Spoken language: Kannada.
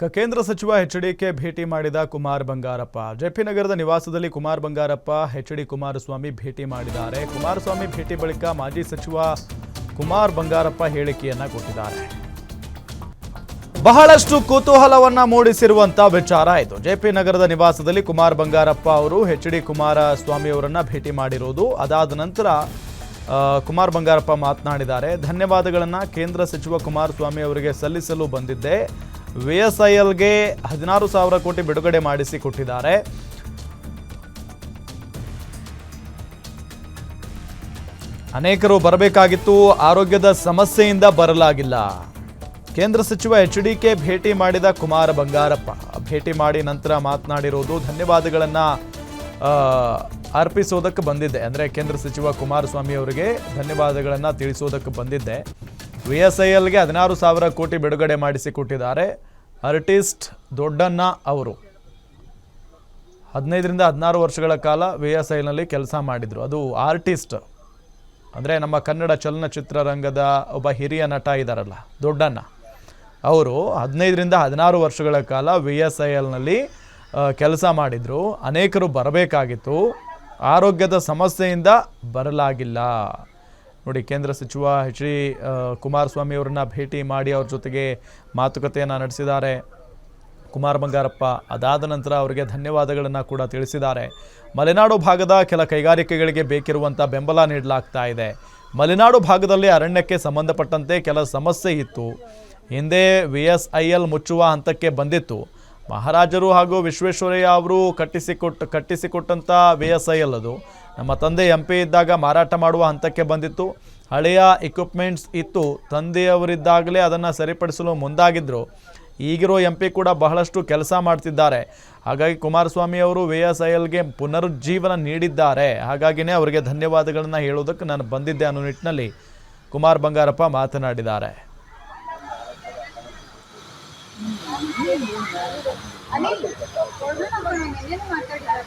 ಕ- ಕೇಂದ್ರ ಸಚಿವ ಎಚ್ ಡಿಕೆ ಭೇಟಿ ಮಾಡಿದ ಕುಮಾರ್ ಬಂಗಾರಪ್ಪ. ಜೆಪಿ ನಗರದ ನಿವಾಸದಲ್ಲಿ ಕುಮಾರ್ ಬಂಗಾರಪ್ಪ, ಎಚ್ ಡಿ ಕುಮಾರಸ್ವಾಮಿ ಭೇಟಿ ಮಾಡಿದ್ದಾರೆ. ಕುಮಾರಸ್ವಾಮಿ ಭೇಟಿ ಬಳಿಕ ಮಾಜಿ ಸಚಿವ ಕುಮಾರ್ ಬಂಗಾರಪ್ಪ ಹೇಳಿಕೆಯನ್ನ ಕೊಟ್ಟಿದ್ದಾರೆ. ಬಹಳಷ್ಟು ಕುತೂಹಲವನ್ನ ಮೂಡಿಸಿರುವಂತಹ ವಿಚಾರ ಇದು. ಜೆಪಿ ನಗರದ ನಿವಾಸದಲ್ಲಿ ಕುಮಾರ್ ಬಂಗಾರಪ್ಪ ಅವರು ಎಚ್ ಡಿ ಕುಮಾರಸ್ವಾಮಿ ಅವರನ್ನ ಭೇಟಿ ಮಾಡಿರೋದು. ಅದಾದ ನಂತರ ಕುಮಾರ್ ಬಂಗಾರಪ್ಪ ಮಾತನಾಡಿದ್ದಾರೆ. ಧನ್ಯವಾದಗಳನ್ನು ಕೇಂದ್ರ ಸಚಿವ ಕುಮಾರಸ್ವಾಮಿ ಅವರಿಗೆ ಸಲ್ಲಿಸಲು ಬಂದಿದ್ದೆ. ವಿ ಎಸ್ ಐ ಎಲ್ಗೆ ಹದಿನಾರು ಸಾವಿರ ಕೋಟಿ ಬಿಡುಗಡೆ ಮಾಡಿಸಿ ಕೊಟ್ಟಿದ್ದಾರೆ. ಅನೇಕರು ಬರಬೇಕಾಗಿತ್ತು, ಆರೋಗ್ಯದ ಸಮಸ್ಯೆಯಿಂದ ಬರಲಾಗಿಲ್ಲ. ಕೇಂದ್ರ ಸಚಿವ ಎಚ್ ಡಿ ಕೆ ಭೇಟಿ ಮಾಡಿದ ಕುಮಾರ ಬಂಗಾರಪ್ಪ. ಭೇಟಿ ಮಾಡಿ ನಂತರ ಮಾತನಾಡಿರೋದು, ಧನ್ಯವಾದಗಳನ್ನು ಅರ್ಪಿಸೋದಕ್ಕೆ ಬಂದಿದ್ದೆ. ಅಂದರೆ ಕೇಂದ್ರ ಸಚಿವ ಕುಮಾರಸ್ವಾಮಿ ಅವರಿಗೆ ಧನ್ಯವಾದಗಳನ್ನು ತಿಳಿಸೋದಕ್ಕೆ ಬಂದಿದ್ದೆ. ವಿ ಎಸ್ ಐ ಎಲ್ಗೆ ಹದಿನಾರು ಸಾವಿರ ಕೋಟಿ ಬಿಡುಗಡೆ ಮಾಡಿಸಿ ಕೊಟ್ಟಿದ್ದಾರೆ. ಆರ್ಟಿಸ್ಟ್ ದೊಡ್ಡಣ್ಣ ಅವರು ಹದಿನೈದರಿಂದ ಹದಿನಾರು ವರ್ಷಗಳ ಕಾಲ ವಿ ಎಸ್ ಐನಲ್ಲಿ ಕೆಲಸ ಮಾಡಿದರು. ಅದು ಆರ್ಟಿಸ್ಟ್. ಅಂದರೆ ನಮ್ಮ ಕನ್ನಡ ಚಲನಚಿತ್ರರಂಗದ ಒಬ್ಬ ಹಿರಿಯ ನಟ ಇದ್ದಾರಲ್ಲ ದೊಡ್ಡಣ್ಣ. ಅವರು ಹದಿನೈದರಿಂದ ಹದಿನಾರು ವರ್ಷಗಳ ಕಾಲ ವಿ ಎಸ್ ಐ ಎಲ್ನಲ್ಲಿ ಕೆಲಸ ಮಾಡಿದರು. ಅನೇಕರು ಬರಬೇಕಾಗಿತ್ತು. ಆರೋಗ್ಯದ ಸಮಸ್ಯೆಯಿಂದ ಬರಲಾಗಿಲ್ಲ. ನೋಡಿ, ಕೇಂದ್ರ ಸಚಿವ ಎಚ್ ಡಿ ಕುಮಾರಸ್ವಾಮಿ ಅವರನ್ನ ಭೇಟಿ ಮಾಡಿ ಅವ್ರ ಜೊತೆಗೆ ಮಾತುಕತೆಯನ್ನು ನಡೆಸಿದ್ದಾರೆ. ಕುಮಾರ್ ಬಂಗಾರಪ್ಪ ಅದಾದ ನಂತರ ಅವರಿಗೆ ಧನ್ಯವಾದಗಳನ್ನು ಕೂಡ ತಿಳಿಸಿದ್ದಾರೆ. ಮಲೆನಾಡು ಭಾಗದ ಕೆಲ ಕೈಗಾರಿಕೆಗಳಿಗೆ ಬೇಕಿರುವಂಥ ಬೆಂಬಲ ನೀಡಲಾಗ್ತಾ ಇದೆ. ಮಲೆನಾಡು ಭಾಗದಲ್ಲಿ ಅರಣ್ಯಕ್ಕೆ ಸಂಬಂಧಪಟ್ಟಂತೆ ಕೆಲ ಸಮಸ್ಯೆ ಇತ್ತು. ಹಿಂದೆ ವಿ ಎಸ್ ಐ ಎಲ್ ಮುಚ್ಚುವ ಹಂತಕ್ಕೆ ಬಂದಿತ್ತು. ಮಹಾರಾಜರು ಹಾಗೂ ವಿಶ್ವೇಶ್ವರಯ್ಯ ಅವರು ಕಟ್ಟಿಸಿಕೊಟ್ಟು ಕಟ್ಟಿಸಿಕೊಟ್ಟಂಥ ವಿ ಎಸ್ ಐ ಅಲ್ಲದು. ನಮ್ಮ ತಂದೆ ಎಂ ಪಿ ಇದ್ದಾಗ ಮಾರಾಟ ಮಾಡುವ ಹಂತಕ್ಕೆ ಬಂದಿತ್ತು. ಹಳೆಯ ಇಕ್ವಿಪ್ಮೆಂಟ್ಸ್ ಇತ್ತು. ತಂದೆಯವರಿದ್ದಾಗಲೇ ಅದನ್ನು ಸರಿಪಡಿಸಲು ಮುಂದಾಗಿದ್ದರು ಈಗಿರೋ ಎಂ ಪಿ ಕೂಡ ಬಹಳಷ್ಟು ಕೆಲಸ ಮಾಡ್ತಿದ್ದಾರೆ. ಹಾಗಾಗಿ ಕುಮಾರಸ್ವಾಮಿ ಅವರು ವಿ ಎಸ್ ಐ ಎಲ್ಗೆ ಪುನರುಜ್ಜೀವನ ನೀಡಿದ್ದಾರೆ. ಹಾಗಾಗಿನೇ ಅವರಿಗೆ ಧನ್ಯವಾದಗಳನ್ನು ಹೇಳೋದಕ್ಕೆ ನಾನು ಬಂದಿದ್ದೆ ಅನ್ನೋ ನಿಟ್ಟಿನಲ್ಲಿ ಕುಮಾರ್ ಬಂಗಾರಪ್ಪ ಮಾತನಾಡಿದ್ದಾರೆ. ಅನಿಲ್ ಕೊಡೋಣ ಏನೇನು ಮಾತಾಡ್ತಾರೆ